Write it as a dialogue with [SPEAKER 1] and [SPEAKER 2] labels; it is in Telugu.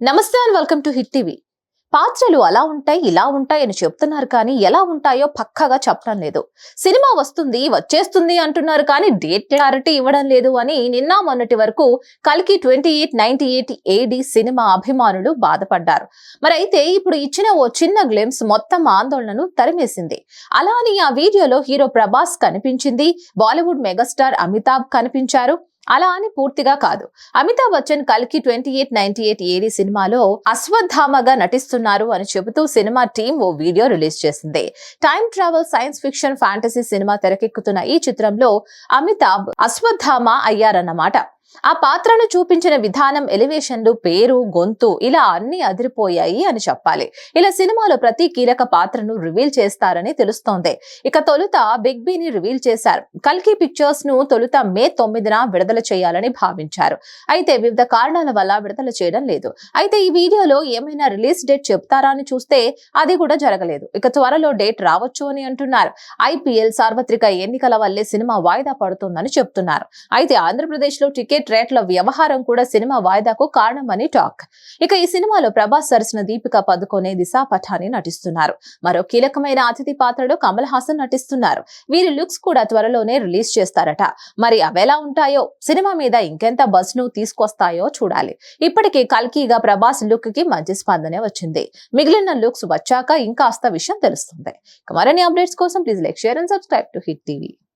[SPEAKER 1] Namaste and welcome to Hit TV. పాత్రలు అలా ఉంటాయి ఇలా ఉంటాయి అని చెప్తున్నారు కానీ ఎలా ఉంటాయో పక్కగా చెప్పడం లేదు. సినిమా వస్తుంది వచ్చేస్తుంది అంటున్నారు కానీ డేట్ క్లారిటీ ఇవ్వడం లేదు అని నిన్న మొన్నటి వరకు కలికి twenty eight ninety eight AD cinema అభిమానులు బాధపడ్డారు. మరి అయితే ఇప్పుడు ఇచ్చిన ఓ చిన్న గ్లిమ్స్ మొత్తం ఆందోళనను తరిమేసింది. అలా అని ఆ వీడియోలో హీరో ప్రభాస్ కనిపించింది బాలీవుడ్ మెగాస్టార్ అమితాబ్ కనిపించారు. అలా అని పూర్తిగా కాదు. అమితాబ్ బచ్చన్ కల్కి twenty eight ninety eight AD సినిమాలో అశ్వత్థామగా నటిస్తున్నారు అని చెబుతూ సినిమా టీం ఓ వీడియో రిలీజ్ చేసింది. Time travel science fiction fantasy cinema తెరకెక్కుతున్న ఈ చిత్రంలో అమితాబ్ అశ్వత్థామ అయ్యారన్నమాట. ఆ పాత్రను చూపించిన విధానం ఎలివేషన్లు పేరు గొంతు ఇలా అన్ని అదిరిపోయాయి అని చెప్పాలి. ఇలా సినిమాలో ప్రతి కీలక పాత్రను రివీల్ చేస్తారని తెలుస్తోంది. ఇక తొలుత బిగ్ బిని రివీల్ చేశారు. కల్కి పిక్చర్స్ను తొలుత మే తొమ్మిదిన విడుదల చేయాలని భావించారు. అయితే వివిధ కారణాల వల్ల విడుదల చేయడం లేదు. అయితే ఈ వీడియోలో ఏమైనా రిలీజ్ డేట్ చెప్తారా అని చూస్తే అది కూడా జరగలేదు. ఇక త్వరలో డేట్ రావచ్చు అని అంటున్నారు. ఐపీఎల్ సార్వత్రిక ఎన్నికల వల్లే సినిమా వాయిదా పడుతుందని చెప్తున్నారు. అయితే ఆంధ్రప్రదేశ్లో టికెట్ రేట్ల వ్యవహారం కూడా సినిమా వాయిదాకు కారణమని టాక్. ఇక ఈ సినిమాలో ప్రభాస్ సరసన దీపిక పదుకొనే దిశా పఠాని నటిస్తున్నారు. మరో కీలకమైన అతిథి పాత్రలో కమల్ హాసన్ నటిస్తున్నారు. వీరి లుక్స్ కూడా త్వరలోనే రిలీజ్ చేస్తారట. మరి అవెలా ఉంటాయో సినిమా మీద ఇంకెంత బస్ను తీసుకొస్తాయో చూడాలి. ఇప్పటికే కల్కీగా ప్రభాస్ లుక్కి మంచి స్పందనే వచ్చింది. మిగిలిన లుక్స్ వచ్చాక ఇంకాస్త విషయం తెలుస్తుంది. మరిన్ని అప్డేట్స్ కోసం please like share and subscribe to Hit TV.